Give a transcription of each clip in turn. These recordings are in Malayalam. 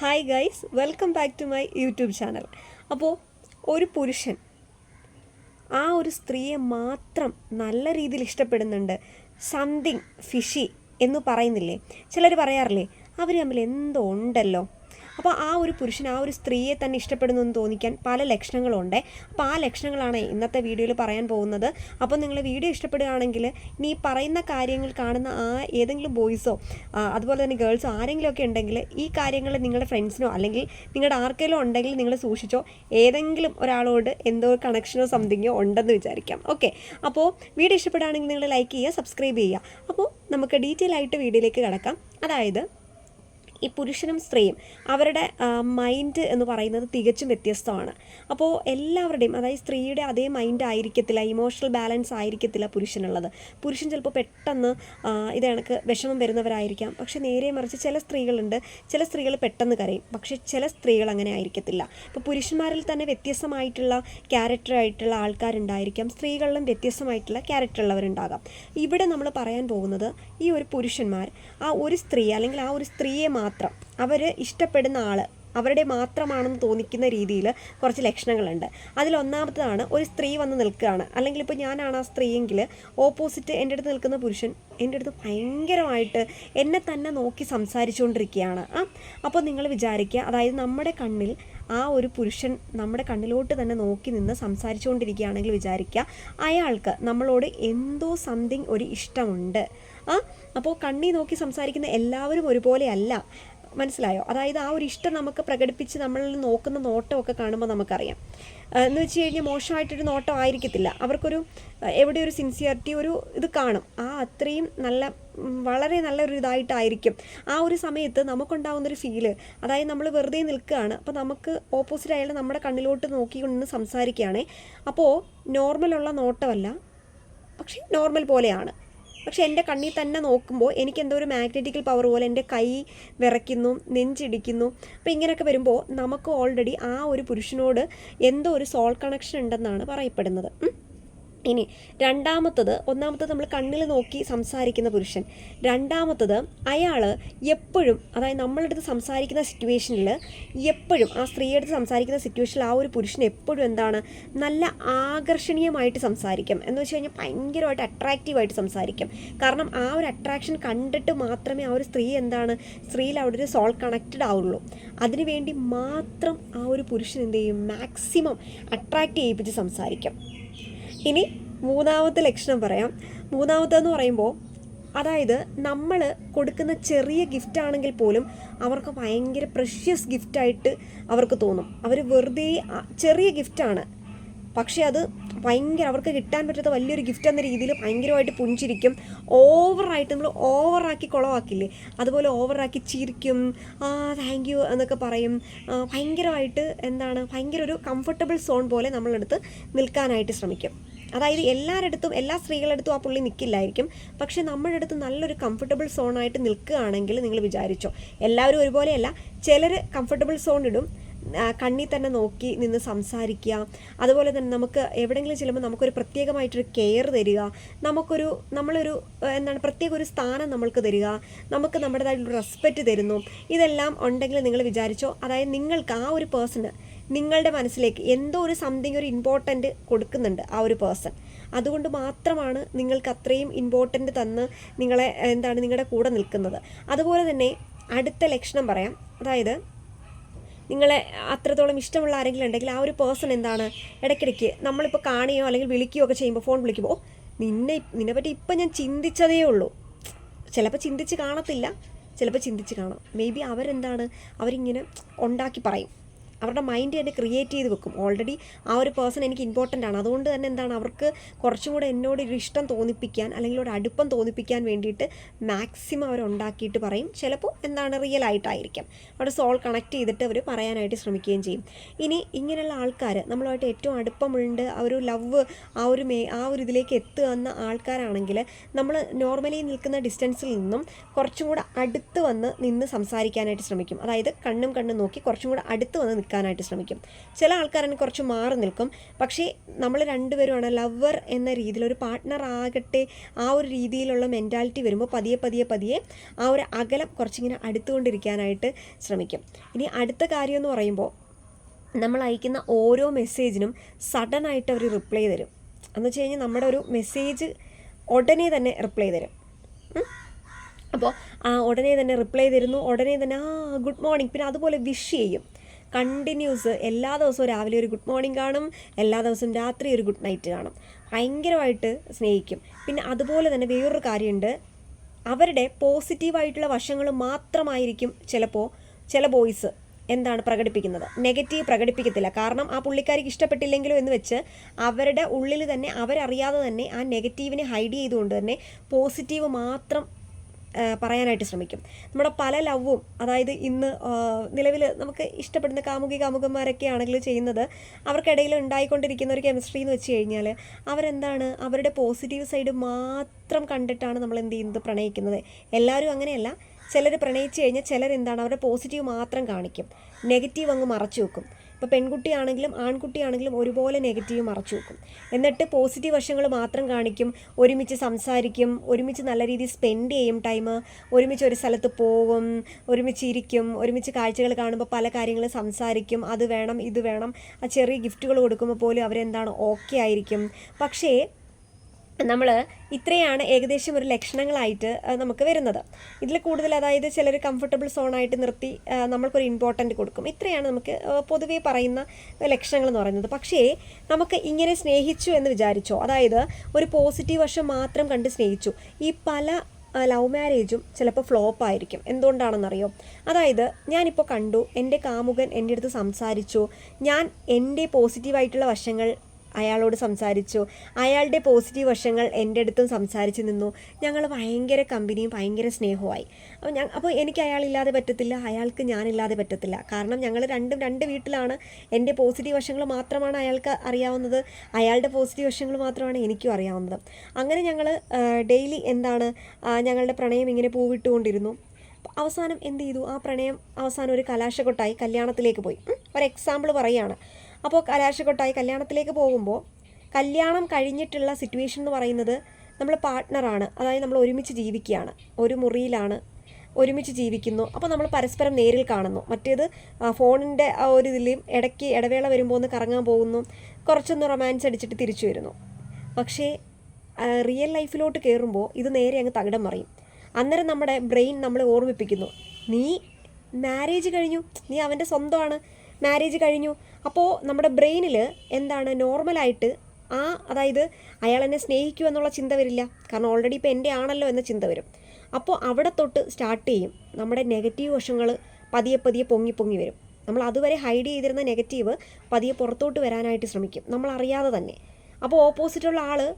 Hi guys welcome back to my YouTube channel അപ്പോൾ ഒരു പുരുഷൻ ആ ഒരു സ്ത്രീയെ മാത്രം നല്ല രീതിയിൽ ഇഷ്ടപ്പെടുന്നുണ്ട്. സംതിങ് ഫിഷി എന്ന് പറയുന്നില്ലേ? ചിലർ പറയാറില്ലേ അവർ തമ്മിൽ എന്തോ ഉണ്ടല്ലോ? അപ്പോൾ ആ ഒരു പുരുഷൻ ആ ഒരു സ്ത്രീയെ തന്നെ ഇഷ്ടപ്പെടുന്നു എന്ന് തോന്നിക്കാൻ പല ലക്ഷണങ്ങളുണ്ട്. അപ്പോൾ ആ ലക്ഷണങ്ങളാണ് ഇന്നത്തെ വീഡിയോയിൽ പറയാൻ പോകുന്നത്. അപ്പോൾ നിങ്ങൾ വീഡിയോ ഇഷ്ടപ്പെടുകയാണെങ്കിൽ ഇനി ഈ പറയുന്ന കാര്യങ്ങൾ കാണുന്ന ആ ഏതെങ്കിലും ബോയ്സോ അതുപോലെ തന്നെ ഗേൾസോ ആരെങ്കിലും ഒക്കെ ഉണ്ടെങ്കിൽ ഈ കാര്യങ്ങൾ നിങ്ങളുടെ ഫ്രണ്ട്സിനോ അല്ലെങ്കിൽ നിങ്ങളുടെ ആർക്കെങ്കിലും ഉണ്ടെങ്കിൽ നിങ്ങൾ സൂക്ഷിച്ചോ. ഏതെങ്കിലും ഒരാളോട് എന്തോ കണക്ഷനോ സംതിങ്ങോ ഉണ്ടെന്ന് വിചാരിക്കാം. ഓക്കെ. അപ്പോൾ വീഡിയോ ഇഷ്ടപ്പെടുകയാണെങ്കിൽ നിങ്ങൾ ലൈക്ക് ചെയ്യുക സബ്സ്ക്രൈബ് ചെയ്യുക. അപ്പോൾ നമുക്ക് ഡീറ്റെയിൽ ആയിട്ട് വീഡിയോയിലേക്ക് കിടക്കാം. അതായത് ഈ പുരുഷനും സ്ത്രീയും അവരുടെ മൈൻഡ് എന്ന് പറയുന്നത് തികച്ചും വ്യത്യസ്തമാണ്. അപ്പോൾ എല്ലാവരുടെയും അതായത് സ്ത്രീയുടെ അതേ മൈൻഡ് ആയിരിക്കത്തില്ല ഇമോഷണൽ ബാലൻസ് ആയിരിക്കത്തില്ല പുരുഷനുള്ളത്. പുരുഷൻ ചിലപ്പോൾ പെട്ടെന്ന് ഇത് കണക്ക് വിഷമം വരുന്നവരായിരിക്കാം. പക്ഷെ നേരെ മറിച്ച് ചില സ്ത്രീകളുണ്ട് ചില സ്ത്രീകൾ പെട്ടെന്ന് കരയും. പക്ഷെ ചില സ്ത്രീകൾ അങ്ങനെ ആയിരിക്കത്തില്ല. ഇപ്പോൾ പുരുഷന്മാരിൽ തന്നെ വ്യത്യസ്തമായിട്ടുള്ള ക്യാരക്ടറായിട്ടുള്ള ആൾക്കാരുണ്ടായിരിക്കാം. സ്ത്രീകളിലും വ്യത്യസ്തമായിട്ടുള്ള ക്യാരക്ടറുള്ളവരുണ്ടാകാം ഇവിടെ നമ്മൾ പറയാൻ പോകുന്നത് ഈ ഒരു പുരുഷന്മാർ ആ ഒരു സ്ത്രീ അല്ലെങ്കിൽ ആ ഒരു സ്ത്രീയെ മാത്രം അവർ ഇഷ്ടപ്പെടുന്ന ആൾ അവരുടെ മാത്രമാണെന്ന് തോന്നിക്കുന്ന രീതിയിൽ കുറച്ച് ലക്ഷണങ്ങളുണ്ട്. അതിലൊന്നാമത്തതാണ് ഒരു സ്ത്രീ വന്ന് നിൽക്കുകയാണ്. അല്ലെങ്കിൽ ഇപ്പോൾ ഞാനാണ് ആ സ്ത്രീയെങ്കിൽ ഓപ്പോസിറ്റ് എന്റെ അടുത്ത് നിൽക്കുന്ന പുരുഷൻ എന്റെ അടുത്ത് ഭയങ്കരമായിട്ട് എന്നെ തന്നെ നോക്കി സംസാരിച്ചുകൊണ്ടിരിക്കുകയാണ് ആ അപ്പോൾ നിങ്ങൾ വിചാരിക്കുക അതായത് നമ്മുടെ കണ്ണിൽ ആ ഒരു പുരുഷൻ നമ്മുടെ കണ്ണിലോട്ട് തന്നെ നോക്കി നിന്ന് സംസാരിച്ചുകൊണ്ടിരിക്കുകയാണെങ്കിൽ വിചാരിക്കുക അയാൾക്ക് നമ്മളോട് എന്തോ സംതിങ് ഒരു ഇഷ്ടമുണ്ട്. ആ? അപ്പോൾ കണ്ണി നോക്കി സംസാരിക്കുന്ന എല്ലാവരും ഒരുപോലെയല്ല. മനസ്സിലായോ? അതായത് ആ ഒരു ഇഷ്ടം നമുക്ക് പ്രകടിപ്പിച്ച് നമ്മൾ നോക്കുന്ന നോട്ടമൊക്കെ കാണുമ്പോൾ നമുക്കറിയാം. എന്ന് വെച്ച് കഴിഞ്ഞാൽ മോശമായിട്ടൊരു നോട്ടം ആയിരിക്കത്തില്ല. അവർക്കൊരു എവിടെ ഒരു സിൻസിയറിറ്റി ഒരു ഇത് കാണും. ആ അത്രയും നല്ല വളരെ നല്ലൊരു ഇതായിട്ടായിരിക്കും. ആ ഒരു സമയത്ത് നമുക്കുണ്ടാകുന്നൊരു ഫീൽ അതായത് നമ്മൾ വെറുതെ നിൽക്കുകയാണ്. അപ്പോൾ നമുക്ക് ഓപ്പോസിറ്റ് അയാൾ നമ്മുടെ കണ്ണിലോട്ട് നോക്കിക്കൊണ്ട് സംസാരിക്കുകയാണേ. അപ്പോൾ നോർമലുള്ള നോട്ടമല്ല പക്ഷേ നോർമൽ പോലെയാണ്. പക്ഷെ എന്റെ കണ്ണിൽ തന്നെ നോക്കുമ്പോൾ എനിക്ക് എന്തോ ഒരു മാഗ്നറ്റിക്കൽ പവർ പോലെ എന്റെ കൈ വിറയ്ക്കുന്നു നെഞ്ചിടിക്കുന്നു അപ്പോൾ ഇങ്ങനെയൊക്കെ വരുമ്പോൾ നമുക്ക് ഓൾറെഡി ആ ഒരു പുരുഷനോട് എന്തോ ഒരു സോൾ കണക്ഷൻ ഉണ്ടെന്നാണ് പറയപ്പെടുന്നത്. ഇനി രണ്ടാമത്തത് ഒന്നാമത്തത് നമ്മൾ കണ്ണിൽ നോക്കി സംസാരിക്കുന്ന പുരുഷൻ. രണ്ടാമത്തത് അയാൾ എപ്പോഴും അതായത് നമ്മളുടെ അടുത്ത് സംസാരിക്കുന്ന സിറ്റുവേഷനിൽ എപ്പോഴും ആ സ്ത്രീയെടുത്ത് സംസാരിക്കുന്ന സിറ്റുവേഷനിൽ ആ ഒരു പുരുഷൻ എപ്പോഴും എന്താണ്? നല്ല ആകർഷണീയമായിട്ട് സംസാരിക്കും. എന്ന് വെച്ച് കഴിഞ്ഞാൽ ഭയങ്കരമായിട്ട് അട്രാക്റ്റീവായിട്ട് സംസാരിക്കും. കാരണം ആ ഒരു അട്രാക്ഷൻ കണ്ടിട്ട് മാത്രമേ ആ ഒരു സ്ത്രീ എന്താണ്? സ്ത്രീയിൽ അവിടെ ഒരു സോൾ കണക്റ്റഡ് ആവുള്ളൂ. അതിനുവേണ്ടി മാത്രം ആ ഒരു പുരുഷൻ എന്ത് ചെയ്യും? മാക്സിമം അട്രാക്റ്റ് ചെയ്യിപ്പിച്ച് സംസാരിക്കും. ഇനി മൂന്നാമത്തെ ലക്ഷണം പറയാം. മൂന്നാമത്തെന്ന് പറയുമ്പോൾ അതായത് നമ്മൾ കൊടുക്കുന്ന ചെറിയ ഗിഫ്റ്റ് ആണെങ്കിൽ പോലും അവർക്ക് ഭയങ്കര പ്രഷ്യസ് ഗിഫ്റ്റായിട്ട് അവർക്ക് തോന്നും. അവർ വെറുതെ ചെറിയ ഗിഫ്റ്റാണ് പക്ഷേ അത് ഭയങ്കര അവർക്ക് കിട്ടാൻ പറ്റാത്ത വലിയൊരു ഗിഫ്റ്റ് എന്ന രീതിയിൽ ഭയങ്കരമായിട്ട് പുഞ്ചിരിക്കും. ഓവറായിട്ട് നമ്മൾ ഓവറാക്കി കുളമാക്കില്ലേ അതുപോലെ ഓവറാക്കി ചിരിക്കും. ആ താങ്ക് യു എന്നൊക്കെ പറയും. ഭയങ്കരമായിട്ട് എന്താണ്? ഭയങ്കര ഒരു കംഫർട്ടബിൾ സോൺ പോലെ നമ്മളെടുത്ത് നിൽക്കാനായിട്ട് ശ്രമിക്കും. അതായത് എല്ലാവരടുത്തും എല്ലാ സ്ത്രീകളുടെ അടുത്തും ആ പുള്ളി നിൽക്കില്ലായിരിക്കും പക്ഷെ നമ്മുടെ അടുത്ത് നല്ലൊരു കംഫർട്ടബിൾ സോണായിട്ട് നിൽക്കുകയാണെങ്കിൽ നിങ്ങൾ വിചാരിച്ചോ. എല്ലാവരും ഒരുപോലെയല്ല. ചിലർ കംഫർട്ടബിൾ സോൺ ഇടും. കണ്ണി കണ്ണിൽ തന്നെ നോക്കി നിന്ന് സംസാരിക്കുക. അതുപോലെ തന്നെ നമുക്ക് എവിടെയെങ്കിലും ചെല്ലുമ്പോൾ നമുക്കൊരു പ്രത്യേകമായിട്ടൊരു കെയർ തരിക. നമുക്കൊരു നമ്മളൊരു എന്താണ് പ്രത്യേക ഒരു സ്ഥാനം നമ്മൾക്ക് തരിക. നമുക്ക് നമ്മുടേതായിട്ടുള്ള റെസ്പെക്റ്റ് തരുന്നു. ഇതെല്ലാം ഉണ്ടെങ്കിൽ നിങ്ങൾ വിചാരിച്ചോ. അതായത് നിങ്ങൾക്ക് ആ ഒരു പേഴ്സണ് നിങ്ങളുടെ മനസ്സിലേക്ക് എന്തോ ഒരു സംതിങ് ഒരു ഇമ്പോർട്ടന്റ് കൊടുക്കുന്നുണ്ട് ആ ഒരു പേഴ്സൺ അതുകൊണ്ട് മാത്രമാണ് നിങ്ങൾക്ക് അത്രയും ഇമ്പോർട്ടന്റ് തന്ന് നിങ്ങളെ എന്താണ് നിങ്ങളുടെ കൂടെ നിൽക്കുന്നത്. അതുപോലെ തന്നെ അടുത്ത ലക്ഷണം പറയാം. അതായത് നിങ്ങളെ അത്രത്തോളം ഇഷ്ടമുള്ള ആരെങ്കിലും ഉണ്ടെങ്കിൽ ആ ഒരു പേഴ്സൺ എന്താണ്? ഇടയ്ക്കിടയ്ക്ക് നമ്മളിപ്പോൾ കാണുകയോ അല്ലെങ്കിൽ വിളിക്കുകയോ ഒക്കെ ചെയ്യുമ്പോൾ ഫോൺ വിളിക്കുമ്പോൾ "ഓ, നിന്നെ നിന്നെ പറ്റി ഇപ്പം ഞാൻ ചിന്തിച്ചതേ ഉള്ളൂ. ചിലപ്പോൾ ചിന്തിച്ച് കാണത്തില്ല. ചിലപ്പോൾ ചിന്തിച്ച് കാണാം. മേ ബി അവരെന്താണ്? അവരിങ്ങനെ ഉണ്ടാക്കി പറയും. അവരുടെ മൈൻഡ് തന്നെ ക്രിയേറ്റ് ചെയ്ത് വെക്കും. ഓൾറെഡി ആ ഒരു പേഴ്സൺ എനിക്ക് ഇമ്പോർട്ടന്റ് ആണ്. അതുകൊണ്ട് തന്നെ എന്താണ് അവർക്ക് കുറച്ചും കൂടെ എന്നോട് ഒരു ഇഷ്ടം തോന്നിപ്പിക്കാൻ അല്ലെങ്കിൽ ഒരു അടുപ്പം തോന്നിപ്പിക്കാൻ വേണ്ടിയിട്ട് മാക്സിമം അവർ ഉണ്ടാക്കിയിട്ട് പറയും. ചിലപ്പോൾ എന്താണ് റിയൽ ആയിട്ടായിരിക്കാം. അവിടെ സോൾ കണക്ട് ചെയ്തിട്ട് അവർ പറയാനായിട്ട് ശ്രമിക്കുകയും ചെയ്യും. ഇനി ഇങ്ങനെയുള്ള ആൾക്കാർ നമ്മളുമായിട്ട് ഏറ്റവും അടുപ്പമുണ്ട്. ആ ഒരു ലവ് ആ ഒരു മേ ആ ഒരു ഇതിലേക്ക് എത്തുക എന്ന ആൾക്കാരാണെങ്കിൽ നമ്മൾ നോർമലി നിൽക്കുന്ന ഡിസ്റ്റൻസിൽ നിന്നും കുറച്ചും കൂടെ അടുത്ത് വന്ന് നിന്ന് സംസാരിക്കാനായിട്ട് ശ്രമിക്കും. അതായത് കണ്ണും കണ്ണും നോക്കി കുറച്ചും കൂടെ അടുത്ത് വന്ന് നിൽക്കാനായിട്ട് ശ്രമിക്കും. ചില ആൾക്കാരാണ് കുറച്ച് മാറി നിൽക്കും. പക്ഷേ നമ്മൾ രണ്ടുപേരുമാണ് ലവർ എന്ന രീതിയിൽ ഒരു പാർട്ട്ണർ ആകട്ടെ ആ ഒരു രീതിയിലുള്ള മെന്റാലിറ്റി വരുമ്പോൾ പതിയെ പതിയെ പതിയെ ആ ഒരു അകലം കുറച്ചിങ്ങനെ അടുത്തുകൊണ്ടിരിക്കാനായിട്ട് ശ്രമിക്കും. ഇനി അടുത്ത കാര്യം എന്ന് പറയുമ്പോൾ നമ്മൾ അയക്കുന്ന ഓരോ മെസ്സേജിനും സഡനായിട്ട് അവർ റിപ്ലൈ തരും. എന്ന് വെച്ച് കഴിഞ്ഞാൽ നമ്മുടെ ഒരു മെസ്സേജ് ഉടനെ തന്നെ റിപ്ലൈ തരും. അപ്പോൾ ആ ഉടനെ തന്നെ റിപ്ലൈ തരുന്നു. ഉടനെ തന്നെ ആ ഗുഡ് മോർണിംഗ് പിന്നെ അതുപോലെ വിഷ് ചെയ്യും. കണ്ടിന്യൂസ് എല്ലാ ദിവസവും രാവിലെ ഒരു ഗുഡ് മോർണിംഗ് കാണും എല്ലാ ദിവസവും രാത്രി ഒരു ഗുഡ് നൈറ്റ് കാണും. ഭയങ്കരമായിട്ട് സ്നേഹിക്കും. പിന്നെ അതുപോലെ തന്നെ വേറൊരു കാര്യമുണ്ട്. അവരുടെ പോസിറ്റീവായിട്ടുള്ള വശങ്ങൾ മാത്രമായിരിക്കും ചിലപ്പോൾ ചില ബോയ്സ് എന്താണ് പ്രകടിപ്പിക്കുന്നത്? നെഗറ്റീവ് പ്രകടിപ്പിക്കത്തില്ല. കാരണം ആ പുള്ളിക്കാരിക്ക് ഇഷ്ടപ്പെട്ടില്ലെങ്കിലും എന്ന് വെച്ച് അവരുടെ ഉള്ളിൽ തന്നെ അവരറിയാതെ തന്നെ ആ നെഗറ്റീവിനെ ഹൈഡ് ചെയ്തുകൊണ്ട് തന്നെ പോസിറ്റീവ് മാത്രം പറയാനായിട്ട് ശ്രമിക്കും. നമ്മുടെ പല ലവും അതായത് ഇന്ന് നിലവിൽ നമുക്ക് ഇഷ്ടപ്പെടുന്ന കാമുകി കാമുകന്മാരൊക്കെ ആണെങ്കിൽ ചെയ്യുന്നത് അവർക്കിടയിൽ ഉണ്ടായിക്കൊണ്ടിരിക്കുന്ന ഒരു കെമിസ്ട്രി എന്ന് വെച്ച് കഴിഞ്ഞാൽ അവരെന്താണ് അവരുടെ പോസിറ്റീവ് സൈഡ് മാത്രം കണ്ടിട്ടാണ് നമ്മൾ എന്ത് ചെയ്യുന്നത് പ്രണയിക്കുന്നത്. എല്ലാവരും അങ്ങനെയല്ല. ചിലർ പ്രണയിച്ച് കഴിഞ്ഞാൽ ചിലർ എന്താണ് അവരുടെ പോസിറ്റീവ് മാത്രം കാണിക്കും. നെഗറ്റീവ് അങ്ങ് മറച്ചു വെക്കും. ഇപ്പോൾ പെൺകുട്ടിയാണെങ്കിലും ആൺകുട്ടിയാണെങ്കിലും ഒരുപോലെ നെഗറ്റീവ് മറച്ചു വെക്കും. എന്നിട്ട് പോസിറ്റീവ് വശങ്ങൾ മാത്രം കാണിക്കും. ഒരുമിച്ച് സംസാരിക്കും. ഒരുമിച്ച് നല്ല രീതിയിൽ സ്പെൻഡ് ചെയ്യും ടൈം ഒരുമിച്ച് ഒരു സ്ഥലത്ത് പോകും ഒരുമിച്ച് ഇരിക്കും. ഒരുമിച്ച് കാഴ്ചകൾ കാണുമ്പോൾ പല കാര്യങ്ങളും സംസാരിക്കും. അത് വേണം ഇത് വേണം. ആ ചെറിയ ഗിഫ്റ്റുകൾ കൊടുക്കുമ്പോൾ പോലും അവരെന്താണ് ഓക്കെ ആയിരിക്കും. പക്ഷേ നമ്മൾ ഇത്രയാണ് ഏകദേശം ഒരു ലക്ഷണങ്ങളായിട്ട് നമുക്ക് വരുന്നത്. ഇതിൽ കൂടുതൽ അതായത് ചിലർ കംഫർട്ടബിൾ സോണായിട്ട് നിർത്തി നമ്മൾക്കൊരു ഇമ്പോർട്ടന്റ് കൊടുക്കും. ഇത്രയാണ് നമുക്ക് പൊതുവേ പറയുന്ന ലക്ഷണങ്ങൾ എന്ന് പറയുന്നത്. പക്ഷേ നമുക്ക് ഇങ്ങനെ സ്നേഹിച്ചു എന്ന് വിചാരിച്ചോ അതായത് ഒരു പോസിറ്റീവ് വശം മാത്രം കണ്ട് സ്നേഹിച്ചു ഈ പല ലവ് മാരേജും ചിലപ്പോൾ ഫ്ലോപ്പ് ആയിരിക്കും. എന്തുകൊണ്ടാണെന്നറിയോ? അതായത് ഞാനിപ്പോൾ കണ്ടു എന്റെ കാമുകൻ എന്റെ അടുത്ത് സംസാരിച്ചു ഞാൻ എന്റെ പോസിറ്റീവായിട്ടുള്ള വശങ്ങൾ അയാളോട് സംസാരിച്ചു. അയാളുടെ പോസിറ്റീവ് വശങ്ങൾ എന്റെ അടുത്തും സംസാരിച്ച് നിന്നു. ഞങ്ങൾ ഭയങ്കര കമ്പനിയും ഭയങ്കര സ്നേഹമായി അപ്പോൾ ഞാൻ അപ്പോൾ എനിക്ക് അയാളില്ലാതെ പറ്റത്തില്ല. അയാൾക്ക് ഞാനില്ലാതെ പറ്റത്തില്ല. കാരണം ഞങ്ങൾ രണ്ടും രണ്ട് വീട്ടിലാണ്. എന്റെ പോസിറ്റീവ് വശങ്ങൾ മാത്രമാണ് അയാൾക്ക് അറിയാവുന്നത്. അയാളുടെ പോസിറ്റീവ് വശങ്ങൾ മാത്രമാണ് എനിക്കും അറിയാവുന്നത്. അങ്ങനെ ഞങ്ങൾ ഡെയിലി എന്താണ് ഞങ്ങളുടെ പ്രണയം ഇങ്ങനെ പൂവിട്ടുകൊണ്ടിരുന്നു. അവസാനം എന്ത് ചെയ്തു? ആ പ്രണയം അവസാനം ഒരു കലാശക്കൊട്ടായി കല്യാണത്തിലേക്ക് പോയി. ഒരു എക്സാമ്പിൾ പറയുകയാണ്. അപ്പോൾ കലാശക്കൊട്ടായി കല്യാണത്തിലേക്ക് പോകുമ്പോൾ കല്യാണം കഴിഞ്ഞിട്ടുള്ള സിറ്റുവേഷൻ എന്ന് പറയുന്നത് നമ്മൾ പാർട്ട്ണറാണ് അതായത് നമ്മൾ ഒരുമിച്ച് ജീവിക്കുകയാണ്. ഒരു മുറിയിലാണ് ഒരുമിച്ച് ജീവിക്കുന്നു. അപ്പോൾ നമ്മൾ പരസ്പരം നേരിൽ കാണുന്നു. മറ്റേത് ഫോണിന്റെ ആ ഒരു ഇതിലും ഇടയ്ക്ക് ഇടവേള വരുമ്പോൾ ഒന്ന് കറങ്ങാൻ പോകുന്നു. കുറച്ചൊന്ന് റൊമാൻസ് അടിച്ചിട്ട് തിരിച്ചു വരുന്നു. പക്ഷേ റിയൽ ലൈഫിലോട്ട് കയറുമ്പോൾ ഇത് നേരെ അങ്ങ് തകിടം മറിയും. അന്നേരം നമ്മുടെ ബ്രെയിൻ നമ്മളെ ഓർമ്മിപ്പിക്കുന്നു. നീ മാരേജ് കഴിഞ്ഞു. നീ അവന്റെ സ്വന്തമാണ്. മാരേജ് കഴിഞ്ഞു. അപ്പോൾ നമ്മുടെ ബ്രെയിനിൽ എന്താണ് നോർമലായിട്ട് ആ അതായത് അയാൾ എന്നെ സ്നേഹിക്കൂ എന്നുള്ള ചിന്ത വരില്ല. കാരണം ഓൾറെഡി ഇപ്പോൾ എന്റെ ആണല്ലോ എന്ന ചിന്ത വരും. അപ്പോൾ അവിടെ തൊട്ട് സ്റ്റാർട്ട് ചെയ്യും. നമ്മുടെ നെഗറ്റീവ് വശങ്ങൾ പതിയെ പതിയെ പൊങ്ങി പൊങ്ങി വരും. നമ്മൾ അതുവരെ ഹൈഡ് ചെയ്തിരുന്ന നെഗറ്റീവ് പതിയെ പുറത്തോട്ട് വരാനായിട്ട് ശ്രമിക്കും. നമ്മൾ അറിയാതെ തന്നെ. അപ്പോൾ ഓപ്പോസിറ്റുള്ള ആൾ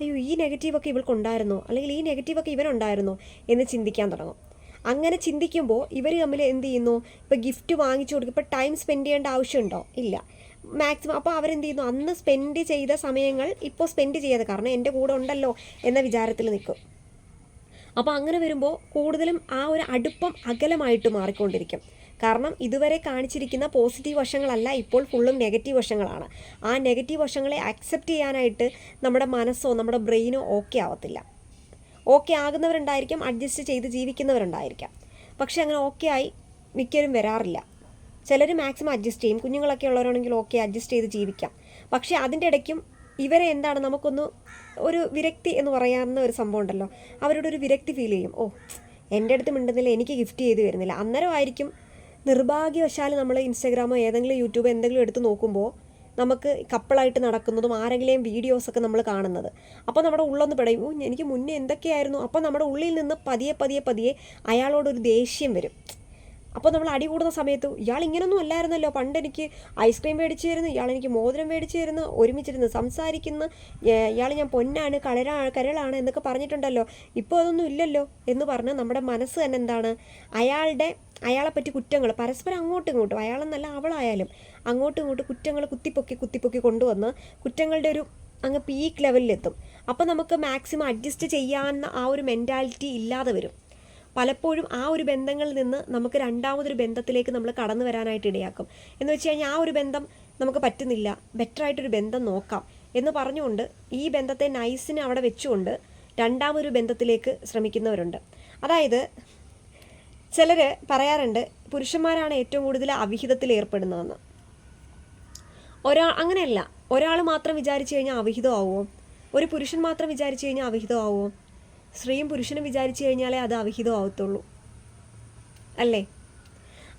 അയ്യോ ഈ നെഗറ്റീവൊക്കെ ഇവൾക്കുണ്ടായിരുന്നോ? അല്ലെങ്കിൽ ഈ നെഗറ്റീവൊക്കെ ഇവനുണ്ടായിരുന്നോ? എന്ന് ചിന്തിക്കാൻ തുടങ്ങും. അങ്ങനെ ചിന്തിക്കുമ്പോൾ ഇവർ തമ്മിൽ എന്ത് ചെയ്യുന്നു? ഇപ്പോൾ ഗിഫ്റ്റ് വാങ്ങിച്ചു കൊടുക്കും. ഇപ്പോൾ ടൈം സ്പെൻഡ് ചെയ്യേണ്ട ആവശ്യമുണ്ടോ? ഇല്ല. മാക്സിമം അപ്പോൾ അവരെന്ത് ചെയ്യുന്നു? അന്ന് സ്പെൻഡ് ചെയ്ത സമയങ്ങൾ ഇപ്പോൾ സ്പെൻഡ് ചെയ്യാതെ കാരണം എന്റെ കൂടെ ഉണ്ടല്ലോ എന്ന വിചാരത്തിൽ നിൽക്കും. അപ്പോൾ അങ്ങനെ വരുമ്പോൾ കൂടുതലും ആ ഒരു അടുപ്പം അകലമായിട്ട് മാറിക്കൊണ്ടിരിക്കും. കാരണം ഇതുവരെ കാണിച്ചിരിക്കുന്ന പോസിറ്റീവ് വശങ്ങളല്ല ഇപ്പോൾ ഫുള്ളും നെഗറ്റീവ് വശങ്ങളാണ്. ആ നെഗറ്റീവ് വശങ്ങളെ അക്സെപ്റ്റ് ചെയ്യാനായിട്ട് നമ്മുടെ മനസ്സോ നമ്മുടെ ബ്രെയിനോ ഓക്കെ ആവത്തില്ല. ഓക്കെ ആകുന്നവരുണ്ടായിരിക്കാം അഡ്ജസ്റ്റ് ചെയ്ത് ജീവിക്കുന്നവരുണ്ടായിരിക്കാം. പക്ഷേ അങ്ങനെ ഓക്കെ ആയി മിക്കവരും വരാറില്ല. ചിലർ മാക്സിമം അഡ്ജസ്റ്റ് ചെയ്യും. കുഞ്ഞുങ്ങളൊക്കെ ഉള്ളവരാണെങ്കിൽ ഓക്കെ അഡ്ജസ്റ്റ് ചെയ്ത് ജീവിക്കാം. പക്ഷേ അതിന്റെ ഇടയ്ക്കും ഇവരെ എന്താണ് നമുക്കൊന്ന് ഒരു വിരക്തി എന്ന് പറയാവുന്ന ഒരു സംഭവം ഉണ്ടല്ലോ. അവരോട് ഒരു വിരക്തി ഫീൽ ചെയ്യും. ഓ എന്റെ അടുത്ത് മിണ്ടുന്നില്ല എനിക്ക് ഗിഫ്റ്റ് ചെയ്ത് വരുന്നില്ല അന്നേരമായിരിക്കും നിർഭാഗ്യവശാൽ നമ്മൾ ഇൻസ്റ്റാഗ്രാമോ ഏതെങ്കിലും യൂട്യൂബോ എന്തെങ്കിലും എടുത്ത് നോക്കുമ്പോൾ നമുക്ക് കപ്പിളായിട്ട് നടക്കുന്നതും ആരെങ്കിലും വീഡിയോസൊക്കെ നമ്മൾ കാണുന്നത്. അപ്പോൾ നമ്മുടെ ഉള്ളൊന്ന് പിടയും. എനിക്ക് മുന്നേ എന്തൊക്കെയായിരുന്നു? അപ്പോൾ നമ്മുടെ ഉള്ളിൽ നിന്ന് പതിയെ പതിയെ പതിയെ അയാളോടൊരു ദേഷ്യം വരും. അപ്പോൾ നമ്മൾ അടി കൂടുന്ന സമയത്ത് ഇയാൾ ഇങ്ങനൊന്നും അല്ലായിരുന്നല്ലോ. പണ്ട് എനിക്ക് ഐസ്ക്രീം മേടിച്ചു തരുന്നു ഇയാൾ എനിക്ക് മോതിരം മേടിച്ചു തരുന്നു ഒരുമിച്ചിരുന്ന് സംസാരിക്കുന്നു. ഇയാൾ ഞാൻ പൊന്നാണ് കളരാ കരളാണ് എന്നൊക്കെ പറഞ്ഞിട്ടുണ്ടല്ലോ. ഇപ്പോൾ അതൊന്നും ഇല്ലല്ലോ. എന്ന് പറഞ്ഞ് നമ്മുടെ മനസ്സ് തന്നെ എന്താണ്? അയാളുടെ അയാളെപ്പറ്റി കുറ്റങ്ങൾ പരസ്പരം അങ്ങോട്ടും ഇങ്ങോട്ടും അയാളെന്നല്ല അവളായാലും അങ്ങോട്ടും ഇങ്ങോട്ടും കുറ്റങ്ങൾ കുത്തിപ്പൊക്കി കുത്തിപ്പൊക്കി കൊണ്ടുവന്ന് കുറ്റങ്ങളുടെ ഒരു അങ്ങ് പീക്ക് ലെവലിലെത്തും അപ്പോൾ നമുക്ക് മാക്സിമം അഡ്ജസ്റ്റ് ചെയ്യാവുന്ന ആ ഒരു മെന്റാലിറ്റി ഇല്ലാതെ വരും. പലപ്പോഴും ആ ഒരു ബന്ധങ്ങളിൽ നിന്ന് നമുക്ക് രണ്ടാമതൊരു ബന്ധത്തിലേക്ക് നമ്മൾ കടന്നു വരാനായിട്ട് ഇടയാക്കും. എന്ന് വെച്ച് കഴിഞ്ഞാൽ ആ ഒരു ബന്ധം നമുക്ക് പറ്റുന്നില്ല. ബെറ്റർ ബെറ്ററായിട്ടൊരു ബന്ധം നോക്കാം. എന്ന് പറഞ്ഞുകൊണ്ട് ഈ ബന്ധത്തെ നൈസിന് അവിടെ വെച്ചുകൊണ്ട് രണ്ടാമതൊരു ബന്ധത്തിലേക്ക് ശ്രമിക്കുന്നവരുണ്ട്. അതായത് ചിലർ പറയാറുണ്ട് പുരുഷന്മാരാണ് ഏറ്റവും കൂടുതൽ അവിഹിതത്തിൽ ഏർപ്പെടുന്നതെന്ന്. ഒരാൾ അങ്ങനെയല്ല. ഒരാൾ മാത്രം വിചാരിച്ചു കഴിഞ്ഞാൽ അവിഹിതമാവുമോ ഒരു പുരുഷൻ മാത്രം വിചാരിച്ചു കഴിഞ്ഞാൽ അവിഹിതമാവുമോ സ്ത്രീയും പുരുഷനും വിചാരിച്ചു കഴിഞ്ഞാലേ അത് അവിഹിതമാവത്തുള്ളൂ അല്ലേ?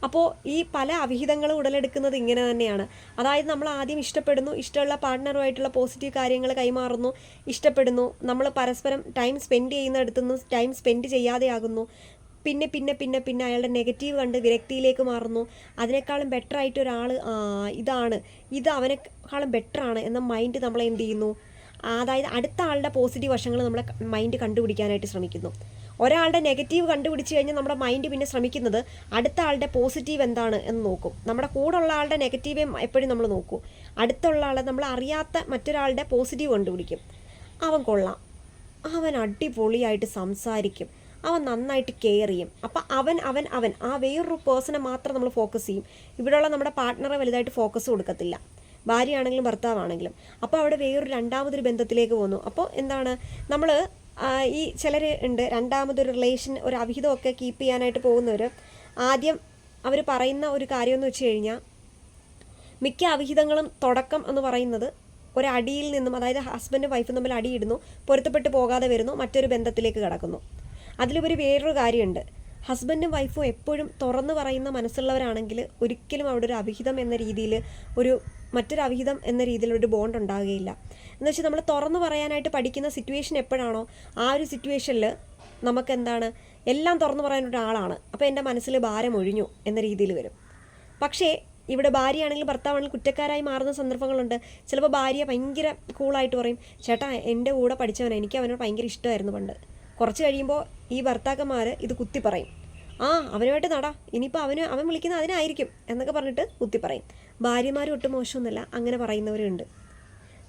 അപ്പോൾ ഈ പല അവിഹിതങ്ങളും ഉടലെടുക്കുന്നത് ഇങ്ങനെ തന്നെയാണ്. അതായത് നമ്മൾ ആദ്യം ഇഷ്ടപ്പെടുന്നു ഇഷ്ടമുള്ള പാർട്ട്ണറുമായിട്ടുള്ള പോസിറ്റീവ് കാര്യങ്ങൾ കൈമാറുന്നു ഇഷ്ടപ്പെടുന്നു. നമ്മൾ പരസ്പരം ടൈം സ്പെൻഡ് ചെയ്യുന്നിടത്തുനിന്ന് ടൈം സ്പെൻഡ് ചെയ്യാതെയാകുന്നു. പിന്നെ പിന്നെ പിന്നെ പിന്നെ അയാളുടെ നെഗറ്റീവ് കണ്ട് വിരക്തിയിലേക്ക് മാറുന്നു. അതിനേക്കാളും ബെറ്റർ ആയിട്ട് ഒരാൾ ഇതാണ്. ഇത് അവനേക്കാളും ബെറ്ററാണ് എന്ന മൈൻഡ് നമ്മൾ എന്ത് ചെയ്യുന്നു? അതായത് അടുത്ത ആളുടെ പോസിറ്റീവ് വശങ്ങൾ നമ്മളെ മൈൻഡ് കണ്ടുപിടിക്കാനായിട്ട് ശ്രമിക്കുന്നു. ഒരാളുടെ നെഗറ്റീവ് കണ്ടുപിടിച്ച് കഴിഞ്ഞാൽ നമ്മുടെ മൈൻഡ് പിന്നെ ശ്രമിക്കുന്നത് അടുത്ത ആളുടെ പോസിറ്റീവ് എന്താണ് എന്ന് നോക്കും. നമ്മുടെ കൂടെ ഉള്ള ആളുടെ നെഗറ്റീവേ എപ്പോഴും നമ്മൾ നോക്കും. അടുത്തുള്ള ആളെ നമ്മൾ അറിയാത്ത മറ്റൊരാളുടെ പോസിറ്റീവ് കണ്ടുപിടിക്കും. അവൻ കൊള്ളാം. അവൻ അടിപൊളിയായിട്ട് സംസാരിക്കും. അവൻ നന്നായിട്ട് കെയർ ചെയ്യും. അപ്പം അവൻ അവൻ അവൻ ആ വേറൊരു പേഴ്സണെ മാത്രം നമ്മൾ ഫോക്കസ് ചെയ്യും. ഇവിടെയുള്ള നമ്മുടെ പാർട്ട്ണറെ വലുതായിട്ട് ഫോക്കസ് കൊടുക്കത്തില്ല. ഭാര്യയാണെങ്കിലും ഭർത്താവാണെങ്കിലും. അപ്പോൾ അവിടെ വേറൊരു രണ്ടാമതൊരു ബന്ധത്തിലേക്ക് പോകുന്നു അപ്പോൾ എന്താണ്? നമ്മൾ ഈ ചിലർ ഉണ്ട്. രണ്ടാമതൊരു റിലേഷൻ ഒരു അവിഹിതമൊക്കെ കീപ്പ് ചെയ്യാനായിട്ട് പോകുന്നവർ ആദ്യം അവർ പറയുന്ന ഒരു കാര്യമെന്ന് വെച്ച് കഴിഞ്ഞാൽ മിക്ക അവിഹിതങ്ങളും തുടക്കം എന്ന് പറയുന്നത് ഒരടിയിൽ നിന്നും അതായത് ഹസ്ബൻഡും വൈഫും തമ്മിൽ അടിയിടുന്നു പൊരുത്തപ്പെട്ട് പോകാതെ വരുന്നു മറ്റൊരു ബന്ധത്തിലേക്ക് കടക്കുന്നു. അതിലുപരി വേറൊരു കാര്യമുണ്ട്. ഹസ്ബൻഡും വൈഫും എപ്പോഴും തുറന്നു പറയുന്ന മനസ്സുള്ളവരാണെങ്കിൽ ഒരിക്കലും അവിടെ ഒരു അവിഹിതം എന്ന രീതിയിൽ ഒരു മറ്റൊരു അവിഹിതം എന്ന രീതിയിലൊരു ബോണ്ട് ഉണ്ടാകുകയില്ല എന്ന് വെച്ചാൽ നമ്മൾ തുറന്നു പറയാനായിട്ട് പഠിക്കുന്ന സിറ്റുവേഷൻ എപ്പോഴാണോ ആ ഒരു സിറ്റുവേഷനിൽ നമുക്ക് എന്താണ് എല്ലാം തുറന്നു പറയാൻ ഒരാളാണ്. അപ്പോൾ എന്റെ മനസ്സിൽ ഭാരം ഒഴിഞ്ഞു എന്ന രീതിയിൽ വരും. പക്ഷേ ഇവിടെ ഭാര്യയാണെങ്കിലും ഭർത്താവാണെങ്കിലും കുറ്റക്കാരായി മാറുന്ന സന്ദർഭങ്ങളുണ്ട്. ചിലപ്പോൾ ഭാര്യ ഭയങ്കര കൂളായിട്ട് പറയും ചേട്ടാ എന്റെ കൂടെ പഠിച്ചവൻ എനിക്ക് അവനോട് ഭയങ്കര ഇഷ്ടമായിരുന്നു പണ്ട്. കുറച്ച് കഴിയുമ്പോൾ ഈ ഭർത്താക്കന്മാർ ഇത് കുത്തി പറയും. ആ അവനുമായിട്ട് നടാ. ഇനിയിപ്പോൾ അവന് അവൻ വിളിക്കുന്ന അതിനായിരിക്കും എന്നൊക്കെ പറഞ്ഞിട്ട് കുത്തി പറയും. ഭാര്യമാരും ഒട്ടും മോശമൊന്നുമല്ല അങ്ങനെ പറയുന്നവരുണ്ട്.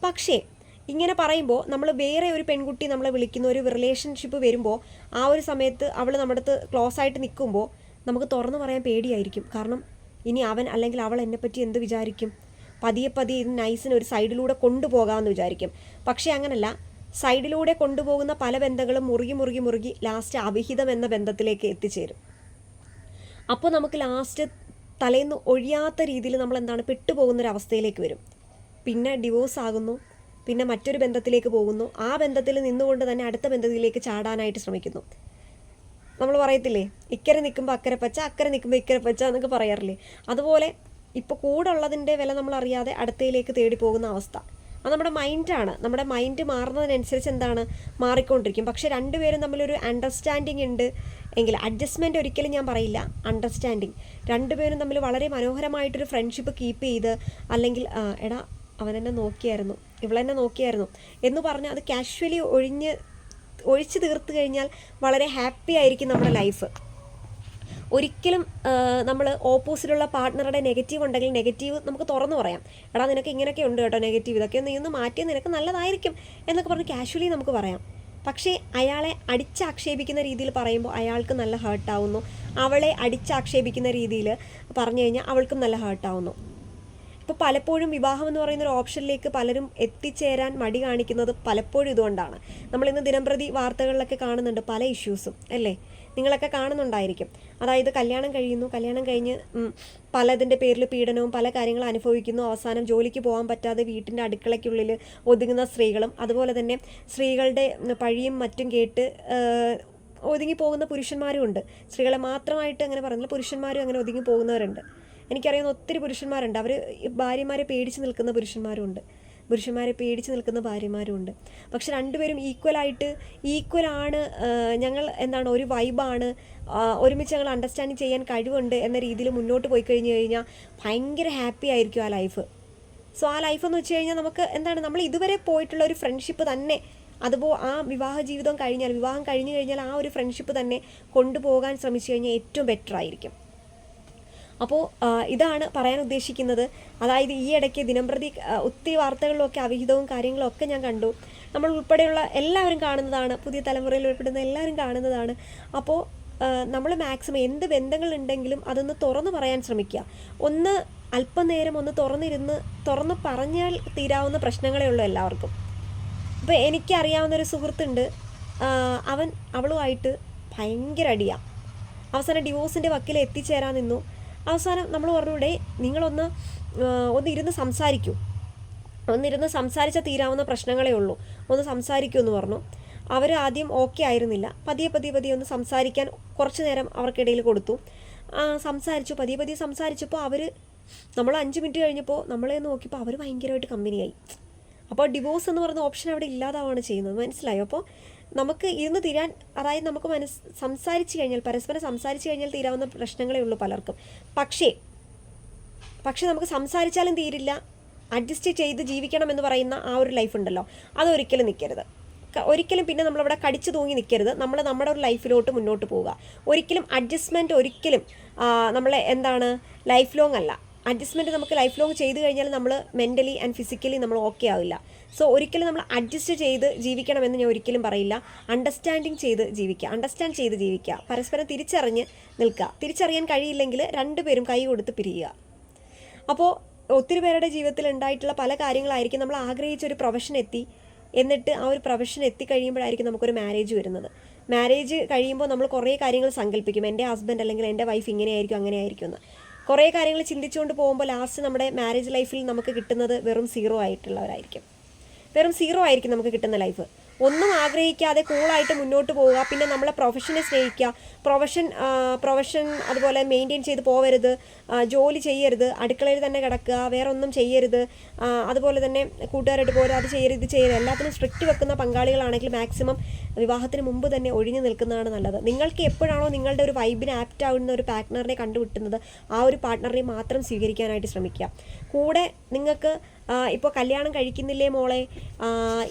പക്ഷേ ഇങ്ങനെ പറയുമ്പോൾ നമ്മൾ വേറെ ഒരു പെൺകുട്ടി നമ്മളെ വിളിക്കുന്ന ഒരു റിലേഷൻഷിപ്പ് വരുമ്പോൾ ആ ഒരു സമയത്ത് അവൾ നമ്മുടെ അടുത്ത് ക്ലോസ് ആയിട്ട് നിൽക്കുമ്പോൾ നമുക്ക് തുറന്നു പറയാൻ പേടിയായിരിക്കും. കാരണം ഇനി അവൻ അല്ലെങ്കിൽ അവൾ എന്നെപ്പറ്റി എന്ത് വിചാരിക്കും? പതിയെ പതിയെ ഇത് നൈസിന് ഒരു സൈഡിലൂടെ കൊണ്ടുപോകാമെന്ന് വിചാരിക്കും. പക്ഷേ അങ്ങനല്ല. സൈഡിലൂടെ കൊണ്ടുപോകുന്ന പല ബന്ധങ്ങളും മുറുകി മുറുകി മുറുകി ലാസ്റ്റ് അവിഹിതം എന്ന ബന്ധത്തിലേക്ക് എത്തിച്ചേരും. അപ്പോൾ നമുക്ക് ലാസ്റ്റ് തലേന്ന് ഒഴിയാത്ത രീതിയിൽ നമ്മൾ എന്താണ് പെട്ടുപോകുന്നൊരവസ്ഥയിലേക്ക് വരും. പിന്നെ ഡിവോഴ്സ് ആകുന്നു പിന്നെ മറ്റൊരു ബന്ധത്തിലേക്ക് പോകുന്നു. ആ ബന്ധത്തിൽ നിന്നുകൊണ്ട് തന്നെ അടുത്ത ബന്ധത്തിലേക്ക് ചാടാനായിട്ട് ശ്രമിക്കുന്നു. നമ്മൾ പറയത്തില്ലേ ഇക്കരെ നിൽക്കുമ്പോൾ അക്കരെ പച്ച അക്കരെ നിൽക്കുമ്പോൾ ഇക്കരെ പച്ച എന്നൊക്കെ പറയാറില്ലേ? അതുപോലെ ഇപ്പോൾ കൂടെ ഉള്ളതിന്റെ വില നമ്മൾ അറിയാതെ അടുത്തയിലേക്ക് തേടി പോകുന്ന അവസ്ഥ. അത് നമ്മുടെ മൈൻഡാണ് നമ്മുടെ മൈൻഡ് മാറുന്നതിനനുസരിച്ച് എന്താണ് മാറിക്കൊണ്ടിരിക്കും. പക്ഷേ രണ്ടുപേരും തമ്മിലൊരു അണ്ടർസ്റ്റാൻഡിങ് ഉണ്ട് എങ്കിൽ അഡ്ജസ്റ്റ്മെന്റ് ഒരിക്കലും ഞാൻ പറയില്ല. അണ്ടർസ്റ്റാൻഡിങ് രണ്ടുപേരും തമ്മിൽ വളരെ മനോഹരമായിട്ടൊരു ഫ്രണ്ട്ഷിപ്പ് കീപ്പ് ചെയ്ത് അല്ലെങ്കിൽ എടാ അവൻ എന്നെ നോക്കിയായിരുന്നു. ഇവളെന്നെ നോക്കിയായിരുന്നു. എന്ന് പറഞ്ഞ് അത് കാഷ്വലി ഒഴിഞ്ഞ് ഒഴിച്ചു തീർത്തു കഴിഞ്ഞാൽ വളരെ ഹാപ്പി ആയിരിക്കും നമ്മുടെ ലൈഫ് ഒരിക്കലും നമ്മൾ ഓപ്പോസിറ്റുള്ള പാർട്ട്ണറുടെ നെഗറ്റീവ് ഉണ്ടെങ്കിൽ നെഗറ്റീവ് നമുക്ക് തുറന്നു പറയാം. എടാ നിനക്ക് ഇങ്ങനെയൊക്കെ ഉണ്ട് കേട്ടോ നെഗറ്റീവ്. ഇതൊക്കെ നീ ഒന്ന് മാറ്റിയാൽ നിനക്ക് നല്ലതായിരിക്കും എന്നൊക്കെ പറഞ്ഞ് കാഷ്വലി നമുക്ക് പറയാം. പക്ഷേ അയാളെ അടിച്ചാക്ഷേപിക്കുന്ന രീതിയിൽ പറയുമ്പോൾ അയാൾക്ക് നല്ല ഹേർട്ടാവുന്നു അവളെ അടിച്ചാക്ഷേപിക്കുന്ന രീതിയിൽ പറഞ്ഞു കഴിഞ്ഞാൽ അവൾക്കും നല്ല ഹേർട്ടാവുന്നു ഇപ്പോൾ പലപ്പോഴും വിവാഹം എന്ന് പറയുന്ന ഒരു ഓപ്ഷനിലേക്ക് പലരും എത്തിച്ചേരാൻ മടി കാണിക്കുന്നത് പലപ്പോഴും ഇതുകൊണ്ടാണ്. നമ്മളിന്ന് ദിനംപ്രതി വാർത്തകളിലൊക്കെ കാണുന്നുണ്ട് പല ഇഷ്യൂസും അല്ലേ? നിങ്ങളൊക്കെ കാണുന്നുണ്ടായിരിക്കും. അതായത് കല്യാണം കഴിയുന്നു. കല്യാണം കഴിഞ്ഞ് പലതിന്റെ പേരിൽ പീഡനവും പല കാര്യങ്ങളും അനുഭവിക്കുന്നു. അവസാനം ജോലിക്ക് പോകാൻ പറ്റാതെ വീട്ടിന്റെ അടുക്കളയ്ക്കുള്ളിൽ ഒതുങ്ങുന്ന സ്ത്രീകളും അതുപോലെ തന്നെ സ്ത്രീകളുടെ പഴിയും മറ്റും കേട്ട് ഒതുങ്ങി പോകുന്ന പുരുഷന്മാരും ഉണ്ട്. സ്ത്രീകളെ മാത്രമായിട്ട് അങ്ങനെ പറഞ്ഞാൽ പുരുഷന്മാരും അങ്ങനെ ഒതുങ്ങി പോകുന്നവരുണ്ട്. എനിക്കറിയാവുന്ന ഒത്തിരി പുരുഷന്മാരുണ്ട്. അവർ ഭാര്യമാരെ പേടിച്ച് നിൽക്കുന്ന പുരുഷന്മാരുണ്ട് പുരുഷന്മാരെ പേടിച്ച് നിൽക്കുന്ന ഭാര്യമാരുണ്ട്. പക്ഷെ രണ്ടുപേരും ഈക്വലായിട്ട് ഈക്വലാണ് ഞങ്ങൾ എന്താണ് ഒരു വൈബാണ് ഒരുമിച്ച് ഞങ്ങൾ അണ്ടർസ്റ്റാൻഡിങ് ചെയ്യാൻ കഴിവുണ്ട് എന്ന രീതിയിൽ മുന്നോട്ട് പോയി കഴിഞ്ഞു കഴിഞ്ഞാൽ ഭയങ്കര ഹാപ്പി ആയിരിക്കും ആ ലൈഫ് സോ ആ ലൈഫ് എന്ന് വെച്ച് കഴിഞ്ഞാൽ നമുക്ക് എന്താണ് നമ്മൾ ഇതുവരെ പോയിട്ടുള്ള ഒരു ഫ്രണ്ട്ഷിപ്പ് തന്നെ അതുപോ ആ വിവാഹ ജീവിതം കഴിഞ്ഞാൽ വിവാഹം കഴിഞ്ഞു കഴിഞ്ഞാൽ ആ ഒരു ഫ്രണ്ട്ഷിപ്പ് തന്നെ കൊണ്ടുപോകാൻ ശ്രമിച്ചു കഴിഞ്ഞാൽ ഏറ്റവും ബെറ്റർ ആയിരിക്കും. അപ്പോൾ ഇതാണ് പറയാൻ ഉദ്ദേശിക്കുന്നത്. അതായത് ഈ ഇടയ്ക്ക് ദിനംപ്രതി ഒത്തിരി വാർത്തകളിലൊക്കെ അവിഹിതവും കാര്യങ്ങളൊക്കെ ഞാൻ കണ്ടു. നമ്മൾ ഉൾപ്പെടെയുള്ള എല്ലാവരും കാണുന്നതാണ് പുതിയ തലമുറയിൽ ഉൾപ്പെടുന്ന എല്ലാവരും കാണുന്നതാണ്. അപ്പോൾ നമ്മൾ മാക്സിമം എന്ത് ബന്ധങ്ങൾ ഉണ്ടെങ്കിലും അതൊന്ന് തുറന്നു പറയാൻ ശ്രമിക്കുക. ഒന്ന് അല്പനേരം ഒന്ന് തുറന്നിരുന്ന് തുറന്ന് പറഞ്ഞാൽ തീരാവുന്ന പ്രശ്നങ്ങളേ ഉള്ളൂ എല്ലാവർക്കും. ഇപ്പോൾ എനിക്കറിയാവുന്നൊരു സുഹൃത്തുണ്ട്. ആ, അവൻ അവളുമായിട്ട് ഭയങ്കര അടിയാണ് അവസാനം ഡിവോഴ്സിന്റെ വക്കിൽ എത്തിച്ചേരാൻ നിന്നു. അവസാനം നമ്മൾ പറഞ്ഞൂടെ നിങ്ങളൊന്ന് ഒന്ന് ഇരുന്ന് സംസാരിക്കൂ. ഒന്നിരുന്ന് സംസാരിച്ചാൽ തീരാവുന്ന പ്രശ്നങ്ങളേ ഉള്ളൂ. ഒന്ന് സംസാരിക്കൂ എന്ന് പറഞ്ഞു. അവർ ആദ്യം ഓക്കെ ആയിരുന്നില്ല. പതിയെ പതിയെ പതിയെ ഒന്ന് സംസാരിക്കാൻ കുറച്ച് നേരം അവർക്കിടയിൽ കൊടുത്തു. സംസാരിച്ചു. പതിയെ പതിയെ സംസാരിച്ചപ്പോൾ അവർ നമ്മൾ അഞ്ച് മിനിറ്റ് കഴിഞ്ഞപ്പോൾ നമ്മളെ നോക്കിയപ്പോൾ അവർ ഭയങ്കരമായിട്ട് കമ്പനിയായി. അപ്പോൾ ഡിവോഴ്സ് എന്ന് പറയുന്ന ഓപ്ഷൻ അവിടെ ഇല്ലാതാവാണ് ചെയ്യുന്നത്. മനസ്സിലായോ? അപ്പോൾ നമുക്ക് ഇരുന്ന് തീരാൻ അതായത് നമുക്ക് മനസ് സംസാരിച്ച് കഴിഞ്ഞാൽ പരസ്പരം സംസാരിച്ചു കഴിഞ്ഞാൽ തീരാവുന്ന പ്രശ്നങ്ങളേ ഉള്ളൂ പലർക്കും. പക്ഷേ പക്ഷെ നമുക്ക് സംസാരിച്ചാലും തീരില്ല. അഡ്ജസ്റ്റ് ചെയ്ത് ജീവിക്കണം എന്ന് പറയുന്ന ആ ഒരു ലൈഫ് ഉണ്ടല്ലോ. അതൊരിക്കലും നിൽക്കരുത്. ഒരിക്കലും പിന്നെ നമ്മളവിടെ കടിച്ചു തൂങ്ങി നിൽക്കരുത്. നമ്മൾ നമ്മുടെ ഒരു ലൈഫിലോട്ട് മുന്നോട്ട് പോവുക. ഒരിക്കലും അഡ്ജസ്റ്റ്മെന്റ് ഒരിക്കലും നമ്മളെ എന്താണ് ലൈഫ് ലോങ് അല്ല. അഡ്ജസ്റ്റ്മെന്റ് നമുക്ക് ലൈഫ് ലോങ് ചെയ്ത് കഴിഞ്ഞാൽ നമ്മൾ മെന്റലി ആൻഡ് ഫിസിക്കലി നമ്മൾ ഓക്കെ ആവില്ല. സോ ഒരിക്കലും നമ്മൾ അഡ്ജസ്റ്റ് ചെയ്ത് ജീവിക്കണമെന്ന് ഞാൻ ഒരിക്കലും പറയില്ല. അണ്ടർസ്റ്റാൻഡിങ് ചെയ്ത് ജീവിക്കുക. അണ്ടർസ്റ്റാൻഡ് ചെയ്ത് ജീവിക്കുക. പരസ്പരം തിരിച്ചറിഞ്ഞ് നിൽക്കുക. തിരിച്ചറിയാൻ കഴിയില്ലെങ്കിൽ രണ്ടുപേരും കൈ കൊടുത്ത് പിരിയുക. അപ്പോൾ ഒത്തിരി പേരുടെ ജീവിതത്തിൽ ഉണ്ടായിട്ടുള്ള പല കാര്യങ്ങളായിരിക്കും നമ്മൾ ആഗ്രഹിച്ച ഒരു പ്രൊഫഷൻ എത്തി. എന്നിട്ട് ആ ഒരു പ്രൊഫഷൻ എത്തിക്കഴിയുമ്പോഴായിരിക്കും നമുക്കൊരു മാരേജ് വരുന്നത്. മാരേജ് കഴിയുമ്പോൾ നമ്മൾ കുറേ കാര്യങ്ങൾ സങ്കല്പിക്കും. എന്റെ ഹസ്ബൻഡ് അല്ലെങ്കിൽ എന്റെ വൈഫ് ഇങ്ങനെയായിരിക്കും അങ്ങനെയായിരിക്കും എന്ന്. കുറേ കാര്യങ്ങൾ ചിന്തിച്ചുകൊണ്ട് പോകുമ്പോൾ ലാസ്റ്റ് നമ്മുടെ മാരേജ് ലൈഫിൽ നമുക്ക് കിട്ടുന്നത് വെറും സീറോ ആയിട്ടുള്ളവരായിരിക്കും. വെറും സീറോ ആയിരിക്കും നമുക്ക് കിട്ടുന്ന ലൈഫ് ഒന്നും ആഗ്രഹിക്കാതെ കൂളായിട്ട് മുന്നോട്ട് പോവുക പിന്നെ നമ്മളെ പ്രൊഫഷനെ സ്നേഹിക്കുക. പ്രൊഫഷൻ പ്രൊഫഷൻ അതുപോലെ മെയിന്റെയിൻ ചെയ്ത് പോവരുത് ജോലി ചെയ്യരുത് അടുക്കളയിൽ തന്നെ കിടക്കുക വേറെ ഒന്നും ചെയ്യരുത് അതുപോലെ തന്നെ കൂട്ടുകാരായിട്ട് പോരുക അത് ചെയ്യരുത് ഇത് ചെയ്യരുത്. എല്ലാത്തിനും സ്ട്രിക്റ്റ് വെക്കുന്ന പങ്കാളികളാണെങ്കിൽ മാക്സിമം വിവാഹത്തിന് മുമ്പ് തന്നെ ഒഴിഞ്ഞു നിൽക്കുന്നതാണ് നല്ലത്. നിങ്ങൾക്ക് എപ്പോഴാണോ നിങ്ങളുടെ ഒരു വൈബിന് ആപ്റ്റ് ആവുന്ന ഒരു പാർട്ട്ണറിനെ കണ്ടുവിട്ടുന്നത് ആ ഒരു പാർട്ട്ണറിനെ മാത്രം സ്വീകരിക്കാനായിട്ട് ശ്രമിക്കുക. കൂടെ നിങ്ങൾക്ക് ഇപ്പോൾ കല്യാണം കഴിക്കുന്നില്ലേ മോളെ?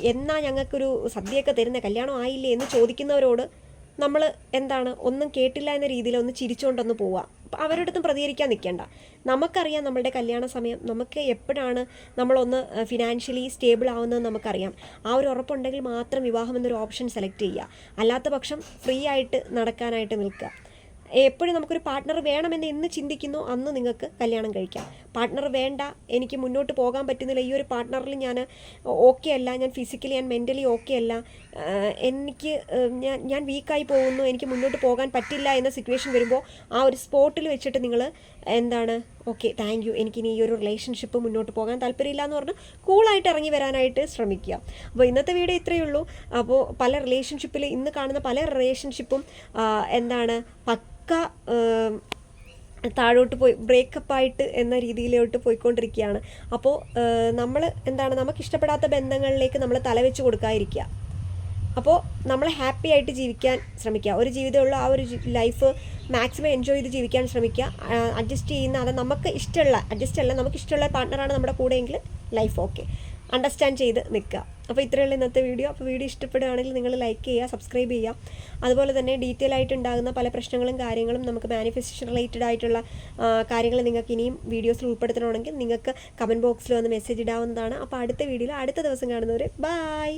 എന്നാ ഞങ്ങൾക്കൊരു സദ്യയൊക്കെ തരുന്ന? കല്യാണം ആയില്ലേ എന്ന് ചോദിക്കുന്നവരോട് നമ്മൾ എന്താണ്? ഒന്നും കേട്ടില്ല എന്ന രീതിയിൽ ഒന്ന് ചിരിച്ചുകൊണ്ടൊന്ന് പോവുക അവരുടെ അടുത്തും പ്രതികരിക്കാൻ നിൽക്കേണ്ട. നമുക്കറിയാം നമ്മളുടെ കല്യാണ സമയം. നമുക്ക് എപ്പോഴാണ് നമ്മളൊന്ന് ഫിനാൻഷ്യലി സ്റ്റേബിൾ ആവുന്നത് നമുക്കറിയാം. ആ ഒരു ഉറപ്പുണ്ടെങ്കിൽ മാത്രം വിവാഹം എന്നൊരു ഓപ്ഷൻ സെലക്ട് ചെയ്യുക. അല്ലാത്ത പക്ഷം ഫ്രീ ആയിട്ട് നടക്കാനായിട്ട് നിൽക്കുക. എപ്പോഴും നമുക്കൊരു പാർട്ട്ണർ വേണമെന്ന് എന്ന് ചിന്തിക്കുന്നു അന്ന് നിങ്ങൾക്ക് കല്യാണം കഴിക്കാം. പാർട്ട്ണർ വേണ്ട എനിക്ക് മുന്നോട്ട് പോകാൻ പറ്റുന്നില്ല ഈ ഒരു പാർട്ട്ണറിൽ ഞാൻ ഓക്കെ അല്ല ഞാൻ ഫിസിക്കലി ആൻഡ് മെന്റലി ഓക്കെ അല്ല. എനിക്ക് ഞാൻ ഞാൻ വീക്കായി പോകുന്നു എനിക്ക് മുന്നോട്ട് പോകാൻ പറ്റില്ല എന്ന സിറ്റുവേഷൻ വരുമ്പോൾ ആ ഒരു സ്പോട്ടിൽ വെച്ചിട്ട് നിങ്ങൾ എന്താണ് ഓക്കെ താങ്ക് യു എനിക്കിനി ഈ ഒരു റിലേഷൻഷിപ്പ് മുന്നോട്ട് പോകാൻ താല്പര്യമില്ല എന്ന് പറഞ്ഞ് കൂളായിട്ട് ഇറങ്ങി വരാനായിട്ട് ശ്രമിക്കുക. അപ്പോൾ ഇന്നത്തെ വീഡിയോ ഇത്രയേ ഉള്ളൂ. അപ്പോൾ പല റിലേഷൻഷിപ്പിൽ ഇന്ന് കാണുന്ന പല റിലേഷൻഷിപ്പും എന്താണ് പക്ക താഴോട്ട് പോയി ബ്രേക്കപ്പ് ആയിട്ട് എന്ന രീതിയിലോട്ട് പോയിക്കൊണ്ടിരിക്കുകയാണ്. അപ്പോൾ നമ്മൾ എന്താണ് നമുക്ക് ഇഷ്ടപ്പെടാത്ത ബന്ധങ്ങളിലേക്ക് നമ്മൾ തലവെച്ച് കൊടുക്കാതിരിക്കുക. അപ്പോൾ നമ്മൾ ഹാപ്പി ആയിട്ട് ജീവിക്കാൻ ശ്രമിക്കുക. ഒരു ജീവിതമുള്ള ആ ഒരു ലൈഫ് മാക്സിമം എൻജോയ് ചെയ്ത് ജീവിക്കാൻ ശ്രമിക്കുക. അഡ്ജസ്റ്റ് ചെയ്യുന്ന അത് നമുക്ക് ഇഷ്ടമുള്ള അഡ്ജസ്റ്റ് അല്ല നമുക്ക് ഇഷ്ടമുള്ള പാർട്ട്ണറാണ് നമ്മുടെ കൂടെയെങ്കിൽ ലൈഫ് ഓക്കെ അണ്ടർസ്റ്റാൻഡ് ചെയ്ത് നിൽക്കുക. അപ്പോൾ ഇത്രയുള്ള ഇന്നത്തെ വീഡിയോ അപ്പോൾ വീഡിയോ ഇഷ്ടപ്പെടുകയാണെങ്കിൽ നിങ്ങൾ ലൈക്ക് ചെയ്യുക സബ്സ്ക്രൈബ് ചെയ്യുക. അതുപോലെ തന്നെ ഡീറ്റെയിൽ ആയിട്ട് ഉണ്ടാകുന്ന പല പ്രശ്നങ്ങളും കാര്യങ്ങളും നമുക്ക് മാനിഫെസ്റ്റേഷൻ റിലേറ്റഡ് ആയിട്ടുള്ള കാര്യങ്ങൾ നിങ്ങൾക്ക് ഇനിയും വീഡിയോസിൽ ഉൾപ്പെടുത്തണമെങ്കിൽ നിങ്ങൾക്ക് കമന്റ് ബോക്സിൽ വന്ന് മെസ്സേജ് ഇടാവുന്നതാണ്. അപ്പോൾ അടുത്ത വീഡിയോയിൽ അടുത്ത ദിവസം കാണുന്നവർ ബായ്